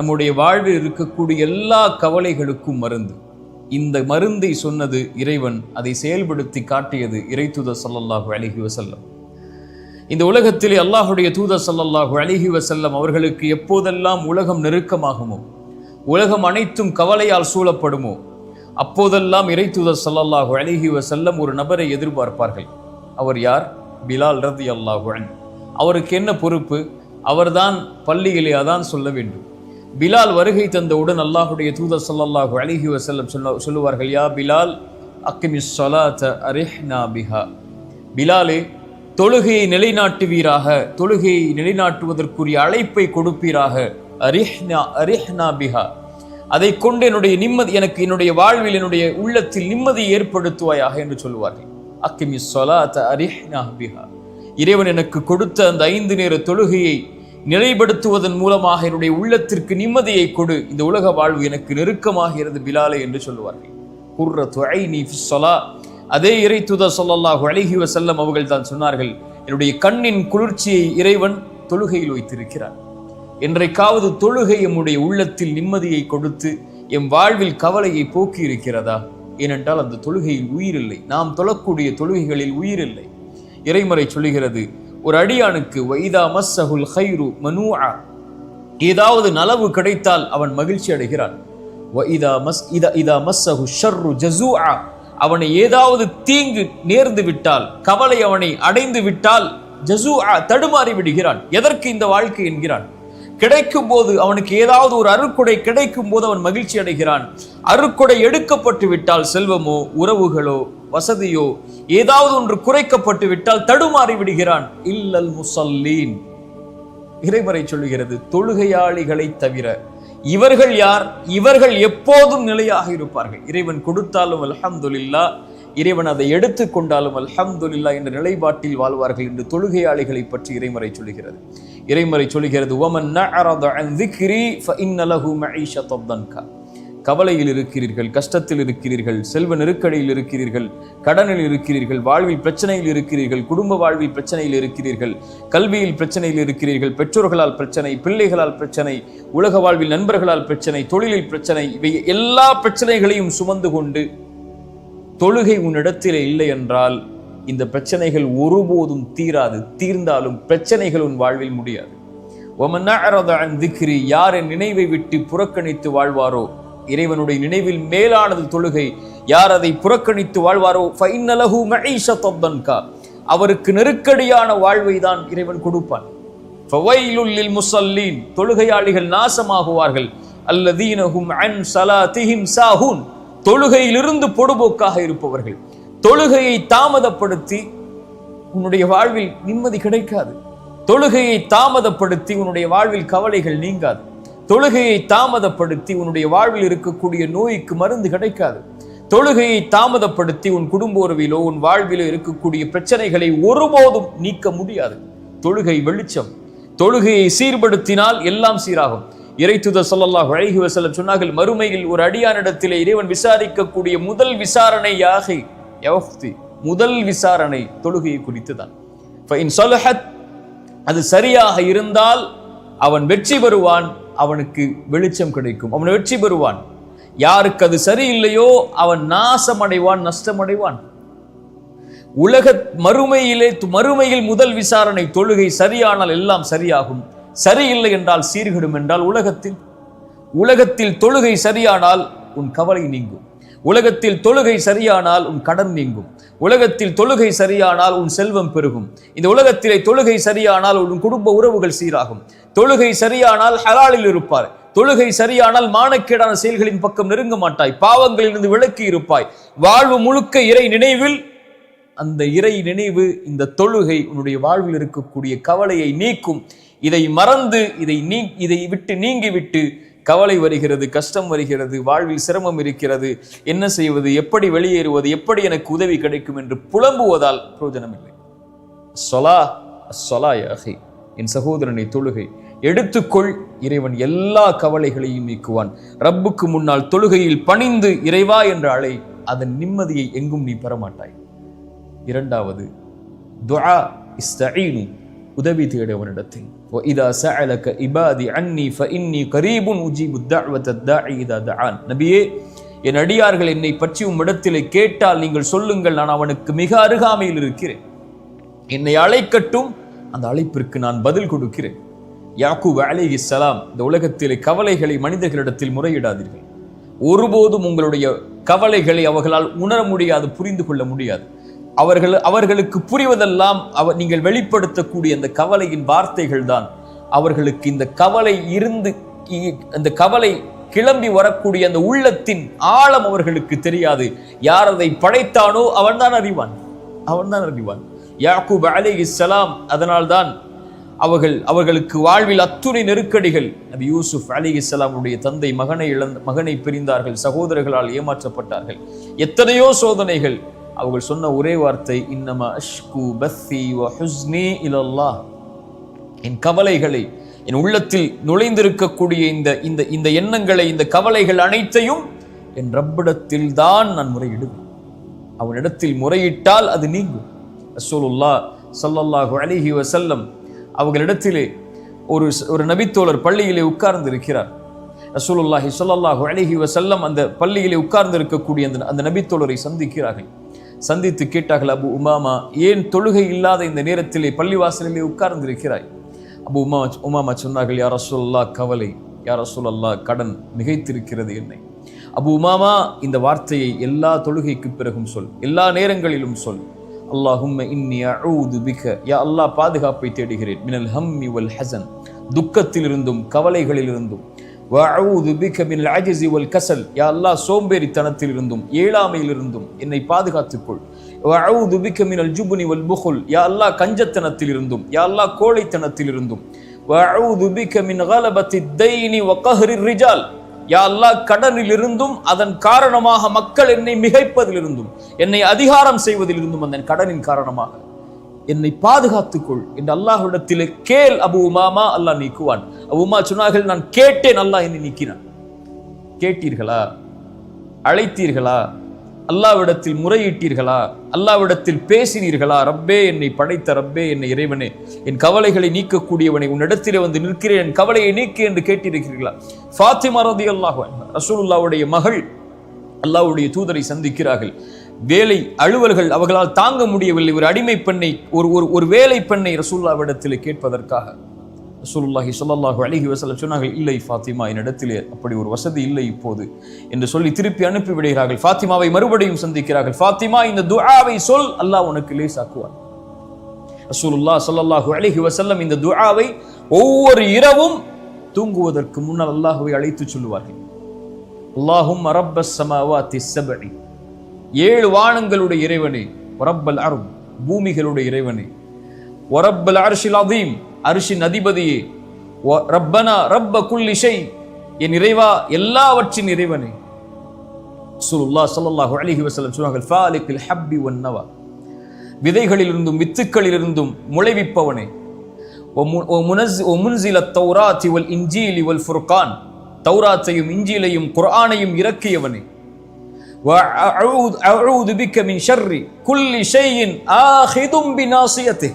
நம்முடைய வாழ்வில் இருக்கக்கூடிய எல்லா கவலைகளுக்கும் மருந்து. இந்த மருந்தை சொன்னது இறைவன் அதை செயல்படுத்தி காட்டியது இறை தூத சல்லல்லாஹு அலைஹி வஸல்லம். இந்த உலகத்திலே அல்லாஹுடைய தூத சல்லல்லாஹு அழகி வசல்லம் அவர்களுக்கு எப்போதெல்லாம் உலகம் நெருக்கமாகுமோ உலகம் அனைத்தும் கவலையால் சூழப்படுமோ அப்போதெல்லாம் இறை தூத ஸல்லல்லாஹு அலைஹி வஸல்லம் ஒரு நபரை எதிர்பார்ப்பார்கள். அவர் யார்? பிலால் ரதி அல்லாஹு அவருக்கு என்ன பொறுப்பு? அவர்தான் பள்ளியிலே அதான் சொல்ல வேண்டும். பிலால் வருகை தந்தவுடன் அல்லாஹுடைய தூதர் சல்லாஹு அலிஹி வசல்லம் சொல்ல சொல்லுவார்கள் யா பிலால் அக்கிமிஸ் ஸலாத்த அரிஹ்னா பிஹா. பிலாலே தொழுகையை நிலைநாட்டுவீராக தொழுகையை நிலைநாட்டுவதற்குரிய அழைப்பை கொடுப்பீராக. அரிஹ்னா அரிஹ்னா பிஹா. அதை கொண்டு என்னுடைய நிம்மதி எனக்கு என்னுடைய வாழ்வில் என்னுடைய உள்ளத்தில் நிம்மதியை ஏற்படுத்துவாயாக என்று சொல்லுவார்கள். அக்கிமி சொலாத்த அரிஹ்னா பிஹா. இறைவன் எனக்கு கொடுத்த அந்த ஐந்து நேர தொழுகையை நிலைப்படுத்துவதன் மூலமாக என்னுடைய உள்ளத்திற்கு நிம்மதியை கொடு. இந்த உலக வாழ்வு எனக்கு நெருக்கமாகிறது பிலாலே என்று சொல்லுவார்கள். குர்ரத்து துறை நீ சொலா அதே இறை துத ஸல்லல்லாஹு அழகி வசல்லம் அவர்கள் தான் சொன்னார்கள் என்னுடைய கண்ணின் குளிர்ச்சியை இறைவன் தொழுகையில் வைத்திருக்கிறார். என்றைக்காவது தொழுகை எம்முடைய உள்ளத்தில் நிம்மதியை கொடுத்து எம் வாழ்வில் கவலையை போக்கி இருக்கிறதா ஏனென்றால் அந்த தொழுகையில் உயிரில்லை. நாம் தொழக்கூடிய தொழுகைகளில் உயிரில்லை. இறைமறை சொல்லுகிறது ஒரு அடியானுக்கு வைதா மஸ்ஸஹுல் ஹைரு மனுஆ ஏதாவது நலவு கிடைத்தால் அவன் மகிழ்ச்சி அடைகிறான். வைதா மஸ் இதா இதா மஸ்ஸஹு ஷர்ரு ஜஸூஆ அவனை ஏதாவது தீங்கு நேர்ந்து விட்டால் கவலை அவனை அடைந்து விட்டால் ஜஸூஆ தடுமாறி விடுகிறான். எதற்கு இந்த வாழ்க்கை என்கிறான்? கிடைக்கும் போது அவனுக்கு ஏதாவது ஒரு அருக்குடை கிடைக்கும் போது அவன் மகிழ்ச்சி அடைகிறான். அருக்குடை எடுக்கப்பட்டு விட்டால் செல்வமோ உறவுகளோ வசதியோ ஏதாவது ஒன்று குறைக்கப்பட்டு விட்டால் தடுமாறி விடுகிறான். இல்லல் முசல்லீன். இறைவரை சொல்லுகிறது தொழுகையாளிகளை தவிர இவர்கள் யார்? இவர்கள் எப்போதும் நிலையாக இருப்பார்கள். இறைவன் கொடுத்தாலும் அலமதுல்லா இறைவன் அதை எடுத்து கொண்டாலும் அல்ஹம்துல்லா என்ற நிலைப்பாட்டில் வாழ்வார்கள் என்று தொழுகையாளிகளை பற்றி இறைமறை சொல்கிறது இறைமறை சொல்கிறது ஒமன் கவலையில் இருக்கிறீர்கள் கஷ்டத்தில் இருக்கிறீர்கள் செல்வ நெருக்கடியில் இருக்கிறீர்கள் கடனில் இருக்கிறீர்கள் வாழ்வில் பிரச்சனையில் இருக்கிறீர்கள் குடும்ப வாழ்வில் பிரச்சனையில் இருக்கிறீர்கள் கல்வியில் பிரச்சனையில் இருக்கிறீர்கள் பெற்றோர்களால் பிரச்சனை பிள்ளைகளால் பிரச்சனை உலக வாழ்வில் நண்பர்களால் பிரச்சனை தொழிலில் பிரச்சனை இவை எல்லா பிரச்சனைகளையும் சுமந்து கொண்டு தொழுகை உன்னிடத்தில் இல்லை என்றால் இந்த பிரச்சனைகள் ஒருபோதும் தீராது தீர்ந்தாலும் பிரச்சனைகள் உன் வாழ்வில் முடியாது. திக்ரி யார் என் நினைவை விட்டு புறக்கணித்து வாழ்வாரோ? இறைவனுடைய நினைவில் மேலானது தொழுகை. யார் அதை புறக்கணித்து வாழ்வாரோ? ஃபைன்னலஹு மஈஷத்தன் தன்கா அவருக்கு நெருக்கடியான வாழ்வை தான் இறைவன் கொடுப்பான். ஃபவைலுல் லில் தொழுகையாளிகள் நாசமாகுவார்கள். அல்லதீனஹும் அன் ஸலாத்திஹிம் சாஹூன் தொழுகையிலிருந்து பொடுபோக்காக இருப்பவர்கள் தொழுகையை தாமதப்படுத்தி உன்னுடைய வாழ்வில் நிம்மதி கிடைக்காது. தொழுகையை தாமதப்படுத்தி உன்னுடைய வாழ்வில் கவலைகள் நீங்காது. தொழுகையை தாமதப்படுத்தி உன்னுடைய வாழ்வில் இருக்கக்கூடிய நோய்க்கு மருந்து கிடைக்காது. தொழுகையை தாமதப்படுத்தி உன் குடும்ப உறவிலோ உன் வாழ்விலோ இருக்கக்கூடிய பிரச்சனைகளை ஒருபோதும் நீக்க முடியாது. தொழுகை வெளிச்சம். தொழுகையை சீர்படுத்தினால் எல்லாம் சீராகும். இறைத்துதர் ஸல்லல்லாஹு அழகி வசலம் சொன்னார்கள் மறுமையில் ஒரு அடியானிடத்திலே இறைவன் விசாரிக்கக்கூடிய முதல் விசாரணை யாகை யவஃப்தி முதல் விசாரணை தொழுகையை குறித்துதான். தான் அது சரியாக இருந்தால் அவன் வெற்றி பெறுவான் அவனுக்கு வெளிச்சம் கிடைக்கும் அவன் வெற்றி பெறுவான். யாருக்கு அது சரியில்லையோ அவன் நாசமடைவான் நஷ்டமடைவான். உலக மறுமையிலே மறுமையில் முதல் விசாரணை தொழுகை சரியானால் எல்லாம் சரியாகும். சரியில்லை என்றால் சீர்கெடும் என்றால் உலகத்தில். உலகத்தில் தொழுகை சரியானால் உன் கவலை நீங்கும். உலகத்தில் தொழுகை சரியானால் உன் கடன் நீங்கும். உலகத்தில் தொழுகை சரியானால் உன் செல்வம் பெருகும். இந்த உலகத்திலே தொழுகை சரியானால் உன் குடும்ப உறவுகள் சீராகும். தொழுகை சரியானால் ஹலாலில் இருப்பார் தொழுகை சரியானால் மானக்கேடான செயல்களின் பக்கம் நெருங்க மாட்டாய். பாவங்களிலிருந்து விலக்கி இருப்பாய். வாழ்வு முழுக்க இறை நினைவில் அந்த இறை நினைவு இந்த தொழுகை உன்னுடைய வாழ்வில் இருக்கக்கூடிய கவலையை நீக்கும். இதை மறந்து இதை நீ இதை விட்டு நீங்கிவிட்டு கவலை வருகிறது கஷ்டம் வருகிறது வாழ்வில் சிரமம் இருக்கிறது. என்ன செய்வது எப்படி வெளியேறுவது எப்படி எனக்கு உதவி கிடைக்கும் என்று புலம்புவதால் பிரயோஜனம் இல்லை சொலா சொலா யாகை என் சகோதரனை தொழுகை. எடுத்துக்கொள் இறைவன் எல்லா கவலைகளையும் நீக்குவான். ரப்புக்கு முன்னால் தொழுகையில் பணிந்து இறைவா என்ற அழை அதன் நிம்மதியை எங்கும் நீ பெறமாட்டாய். இரண்டாவது துஆ இஸ்தஈனு உதவி தேடவனிடத்தில் இதா சஅலக இபாதி அன்னி ஃப இன்னி கரீபுன் உஜீபு தஅவத தாஇ இதா தஆன். நபியே என் அடியார்கள் என்னை பற்றி உம்மிடத்திலே கேட்டால் நீங்கள் சொல்லுங்கள் நான் அவனுக்கு மிக அருகாமையில் இருக்கிறேன். என்னை அழைக்கட்டும் அந்த அழைப்பிற்கு நான் பதில் கொடுக்கிறேன். யாக்கூப் சலாம் இந்த உலகத்திலே கவலைகளை மனிதர்களிடத்தில் முறையிடாதீர்கள். ஒருபோதும் உங்களுடைய கவலைகளை அவர்களால் உணர முடியாது புரிந்து கொள்ள முடியாது. அவர்கள் அவர்களுக்கு புரிவதெல்லாம் அவ நீங்கள் வெளிப்படுத்தக்கூடிய அந்த கவலையின் வார்த்தைகள் தான். அவர்களுக்கு இந்த கவலை இருந்து அந்த கவலை கிளம்பி வரக்கூடிய அந்த உள்ளத்தின் ஆழம் அவர்களுக்கு தெரியாது. யார் அதை படைத்தானோ அவன்தான் அறிவான். அவன்தான் அறிவான். யாக்கூப் அலைஹிஸ்ஸலாம் அதனால்தான் அவர்கள் அவர்களுக்கு வாழ்வில் அத்துணை நெருக்கடிகள் நபி யூசுப் இஸ்லாமுடைய தந்தை மகனை இழந்த மகனை பிரிந்தார்கள் சகோதரர்களால் ஏமாற்றப்பட்டார்கள். எத்தனையோ சோதனைகள் அவர்கள் சொன்ன ஒரே வார்த்தை இன்னமா அஷ்கு பத்தி வ ஹுஸ்னி இலல்லாஹ். என் கவலைகளை என் உள்ளத்தில் நுழைந்திருக்கக்கூடிய இந்த இந்த இந்த எண்ணங்களை இந்த கவலைகள் அனைத்தையும் என் ரப்பிடத்தில் தான் நான் முறையிடுவேன். அவனிடத்தில் முறையிட்டால் அது நீங்கும். அசோலுல்லா சல்லல்லாஹு அலிஹி வசல்லம் அவர்களிடத்திலே ஒரு ஒரு நபித்தோழர் பள்ளியிலே உட்கார்ந்து இருக்கிறார் ரசூலுல்லாஹி ஸல்லல்லாஹு அலிஹி வசல்லம் அந்த பள்ளியிலே உட்கார்ந்து இருக்கக்கூடிய அந்த அந்த நபித்தோழரை சந்திக்கிறார்கள். சந்தித்து கேட்டார்கள் அபு உமாமா ஏன் தொழுகை இல்லாத இந்த நேரத்திலே பள்ளிவாசலிலே உட்கார்ந்திருக்கிறாய்? அபு உமா உமாமா சொன்னார்கள் யார சொல்லா கவலை. யார ரசூலுல்லா கடன் மிகைத்திருக்கிறது என்னை. அபு உமாமா இந்த வார்த்தையை எல்லா தொழுகைக்கு பிறகும் சொல் எல்லா நேரங்களிலும் சொல். அல்லாஹும் இன்னி அஊது பிக. யா அல்லாஹ் பாதுகாப்பை தேடுகிறேன். மினல் ஹம்மி வல் ஹசன். துக்கத்திலிருந்தும் கவலைகளிலிருந்தும். வஅஊது பிக மின் அஜிசி வல் கசல் யா அல்லாஹ் ஏழாமையில் ஏழாமையிலிருந்தும் என்னை பாதுகாத்துக்கொள். வஅஊது பிக அல் ஜுபுனி வல் புகுல் யா அல்லாஹ் கஞ்சத்தனத்திலிருந்தும் யா அல்லாஹ் கோழைத்தனத்திலிருந்தும். வஅஊது பிக மின் கலபத்தி தைனி வ கஹ்ரி ரிஜால் யா அல்லாஹ் கடனிலிருந்தும் அதன் காரணமாக மக்கள் என்னை மிகைப்பதிலிருந்தும் என்னை அதிகாரம் செய்வதிலிருந்தும் அந்த கடனின் காரணமாக. என்னை பாதுகாத்துக்கொள் என்று அல்லாஹ்விடத்திலே கேள் அபு உமாமா அல்லாஹ் நீக்குவான். அபு உமா சொன்னார்கள் நான் கேட்டேன் அல்லாஹ் என்னை நீக்கினான். கேட்டீர்களா? அழைத்தீர்களா? அல்லாவிடத்தில் முறையிட்டீர்களா? அல்லாவிடத்தில் பேசினீர்களா? ரப்பே என்னை படைத்த ரப்பே என்னை இறைவனே என் கவலைகளை நீக்கக்கூடியவனை உன்னிடத்திலே வந்து நிற்கிறேன் என் கவலையை நீக்கு என்று கேட்டிருக்கிறீர்களா? ஃபாத்திமா ரதி அல்லாஹ் ரசூலுல்லாவுடைய மகள் அல்லாவுடைய தூதரை சந்திக்கிறார்கள். வேலை அலுவல்கள் அவர்களால் தாங்க முடியவில்லை. ஒரு அடிமை பெண்ணை ஒரு ஒரு ஒரு வேலை பெண்ணை ரசூல்லாவிடத்தில் கேட்பதற்காக ரசூலுல்லாஹி சொல்லல்லாஹு அழகி வசலம் சொன்னார்கள் இல்லை ஃபாத்திமா என்னிடத்திலே அப்படி ஒரு வசதி இல்லை இப்போது. என்று சொல்லி திருப்பி அனுப்பி விடுகிறார்கள். ஃபாத்திமாவை மறுபடியும் சந்திக்கிறார்கள். ஃபாத்திமா இந்த துஆவை சொல் அல்லாஹ் உனக்கு லேசாக்குவார் ரசூலுல்லா ஸல்லல்லாஹு அலைஹி வசல்லம் இந்த துஆவை ஒவ்வொரு இரவும் தூங்குவதற்கு முன்னால் அல்லாஹுவை அழைத்து சொல்லுவார்கள். அல்லாஹும் அரப்ப சமாவா திசபடி ஏழு வானங்களுடைய இறைவனே ஒரப்பல் அரும் பூமிகளுடைய இறைவனே. ஒரப்பல் அரிசில் அதீம் அரிசின் அதிபதியே. ரப்பனா ரப்ப குல்லிஷை என் இறைவா எல்லாவற்றின் இறைவனே. சுல்லா சல்லாஹு அலிஹி வசலம் சொன்னார்கள் ஃபாலிக்கில் ஹப்பி ஒன்னவா விதைகளிலிருந்தும் வித்துக்களிலிருந்தும் முளைவிப்பவனே. ஒமு ஓ முனஸ் முன்சில தௌராத் வல் இஞ்சிலி இவல் ஃபுர்கான். தௌராத்தையும் இஞ்சிலையும் குரானையும் இறக்கியவனே. அழுது பிக்க மின் ஷர்ரி குல்லி ஷெய்யின் ஆஹிதும் பினாசியத்தே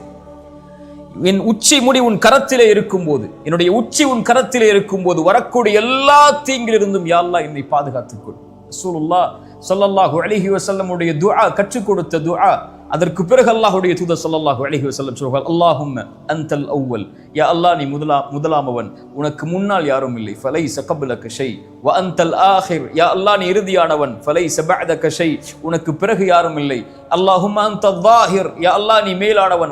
என் உச்சி முடி உன் கரத்திலே இருக்கும்போது என்னுடைய உச்சி உன் கரத்திலே இருக்கும்போது வரக்கூடிய எல்லா தீங்கிலிருந்தும் யாழ்லா என்னை பாதுகாத்துக்கொள் சூலுல்லா சொல்லல்லாஹு அலிஹி வசல்லமுடைய துஆ கற்றுக் கொடுத்த துஆ அதற்கு பிறகு அல்லாஹுடைய தூதர் சல்லாஹு அழகி வசல்லம் சொல்வார் அல்லாஹும் அந்தல் அவ்வல். யா அல்லாஹ் நீ முதலா முதலாமவன். உனக்கு முன்னால் யாரும் இல்லை. ஃபலை சகபுல கஷை வ அந்தல் ஆஹிர் யா அல்லாஹ் நீ இறுதியானவன். ஃபலை சபாத கஷை உனக்கு பிறகு யாரும் இல்லை. அல்லாஹும் அந்த வாஹிர் யா அல்லாஹ் நீ மேலானவன்.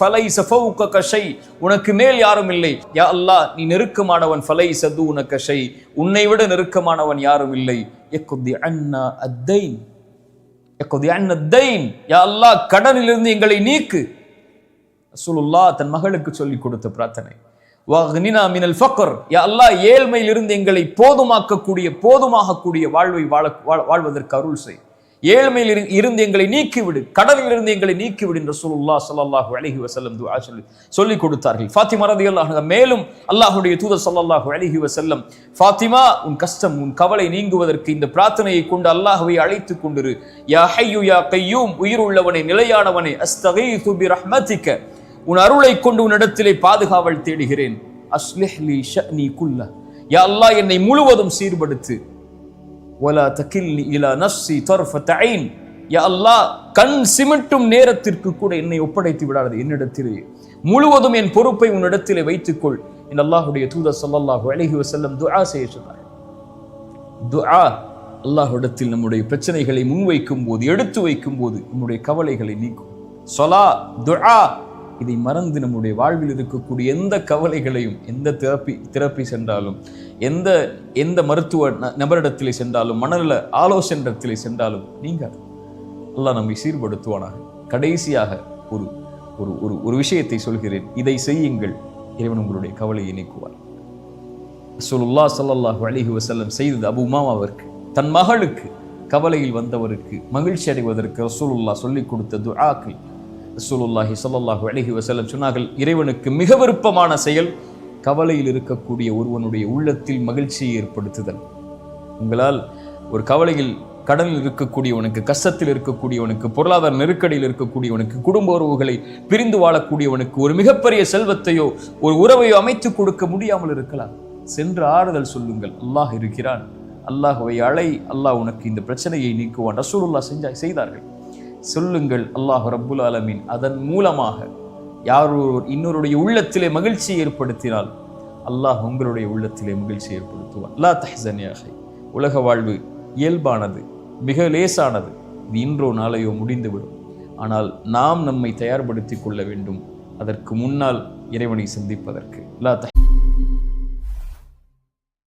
ஃபலை சஃபவுக்க கஷை உனக்கு மேல் யாரும் இல்லை. யா அல்லாஹ் நீ நெருக்கமானவன். ஃபலை சது உன கஷை உன்னை விட நெருக்கமானவன் யாரும் இல்லை. எக்குதி அண்ணா அத்தைன். யக்தி யா அல்லாஹ் கடனிலிருந்து எங்களை நீக்கு. ரசூலுல்லாஹ் தன் மகளுக்கு சொல்லி கொடுத்த பிரார்த்தனை. வக்னினா மினல் ஃபக்கர் யா அல்லாஹ் ஏழ்மையிலிருந்து எங்களை போதுமாக்கக்கூடிய போதுமாகக்கூடிய வாழ்வை வாழ வாழ்- வாழ்வதற்கு அருள் செய். ஏழ்மையில் இரு- இருந்து எங்களை நீக்கிவிடு கடலில் இருந்து எங்களை நீக்கிவிடு என்று சொல்லுல்லா சல்லாஹூ அலைஹி வசல்லம் துவா சொல்லி சொல்லிக் கொடுத்தார்கள். ஃபாத்திமா ரதி அல்லாஹ் மேலும் அல்லாஹுடைய தூதர் ஸல்லல்லாஹு அலைஹி வசல்லம் ஃபாத்திமா உன் கஷ்டம் உன் கவலை நீங்குவதற்கு இந்த பிரார்த்தனையை கொண்டு அல்லாஹுவை அழைத்து கொண்டிரு. யா ஹையு யா கையூம் உயிர் உள்ளவனே நிலையானவனே அஸ்தகை துபி ரஹ்மதிக்க உன் அருளை கொண்டு உன்னிடத்திலே பாதுகாவல் தேடுகிறேன். அஸ்லிஹ்லி நீ குல்ல யா அல்லாஹ் என்னை முழுவதும் சீர்படுத்து. ஒலா தகில்னி இலா நஃப்சி தர்ஃபத யா அல்லாஹ் கண் சிமிட்டும் நேரத்திற்கு கூட என்னை ஒப்படைத்து விடாது என்னிடத்திலே. முழுவதும் என் பொறுப்பை உன்னிடத்திலே வைத்துக்கொள். என் அல்லாஹுடைய தூதர் சொல்லல்லாஹு அழகி வசல்லம் துஆ செய்ய சொன்னார். துஆ அல்லாஹுடத்தில் நம்முடைய பிரச்சனைகளை முன்வைக்கும் போது எடுத்து வைக்கும் போது நம்முடைய கவலைகளை நீக்கும். சொலா துஆ இதை மறந்து நம்முடைய வாழ்வில் இருக்கக்கூடிய எந்த கவலைகளையும் எந்த திறப்பி திறப்பி சென்றாலும் எந்த எந்த மருத்துவ ந- நபரிடத்திலே சென்றாலும் மனநல ஆலோசனிடத்திலே சென்றாலும் நீங்கள் எல்லாம் நம்மை சீர்படுத்துவானாக. கடைசியாக ஒரு ஒரு ஒரு ஒரு விஷயத்தை சொல்கிறேன். இதை செய்யுங்கள். இறைவன் உங்களுடைய கவலையை நீக்குவார். சொல்லுல்லா ஸல்லல்லாஹு அலிஹி வசல்லம் செய்தது அபு உமாமாவிற்கு தன் மகளுக்கு கவலையில் வந்தவருக்கு மகிழ்ச்சி அடைவதற்கு ரசூலுல்லா சொல்லிக் கொடுத்த துஆக்கள். ரசூலுல்லாஹி ஸல்லல்லாஹு அலிஹி வசல்லம் சொன்னார்கள் இறைவனுக்கு மிக விருப்பமான செயல் கவலையில் இருக்கக்கூடிய ஒருவனுடைய உள்ளத்தில் மகிழ்ச்சியை ஏற்படுத்துதல். உங்களால் ஒரு கவலையில் கடலில் இருக்கக்கூடியவனுக்கு கஷ்டத்தில் இருக்கக்கூடியவனுக்கு பொருளாதார நெருக்கடியில் இருக்கக்கூடியவனுக்கு குடும்ப உறவுகளை பிரிந்து வாழக்கூடியவனுக்கு ஒரு மிகப்பெரிய செல்வத்தையோ ஒரு உறவையோ அமைத்து கொடுக்க முடியாமல் இருக்கலாம். சென்று ஆறுதல் சொல்லுங்கள். அல்லாஹ் இருக்கிறான். அல்லாஹுவை அழை. அல்லாஹ் உனக்கு இந்த பிரச்சனையை நீக்குவான். ரசூலுல்லா செஞ்சா செய்தார்கள். சொல்லுங்கள். அல்லாஹ் ரப்புல் ஆலமீன். அதன் மூலமாக யார் இன்னொருடைய உள்ளத்திலே மகிழ்ச்சியை ஏற்படுத்தினால் அல்லாஹ் உங்களுடைய உள்ளத்திலே மகிழ்ச்சி ஏற்படுத்துவான். லா தஹ்சன் உலக வாழ்வு இயல்பானது மிக லேசானது. இது இன்றோ நாளையோ முடிந்துவிடும். ஆனால் நாம் நம்மை தயார்படுத்தி கொள்ள வேண்டும். அதற்கு முன்னால் இறைவனை சந்திப்பதற்கு. லா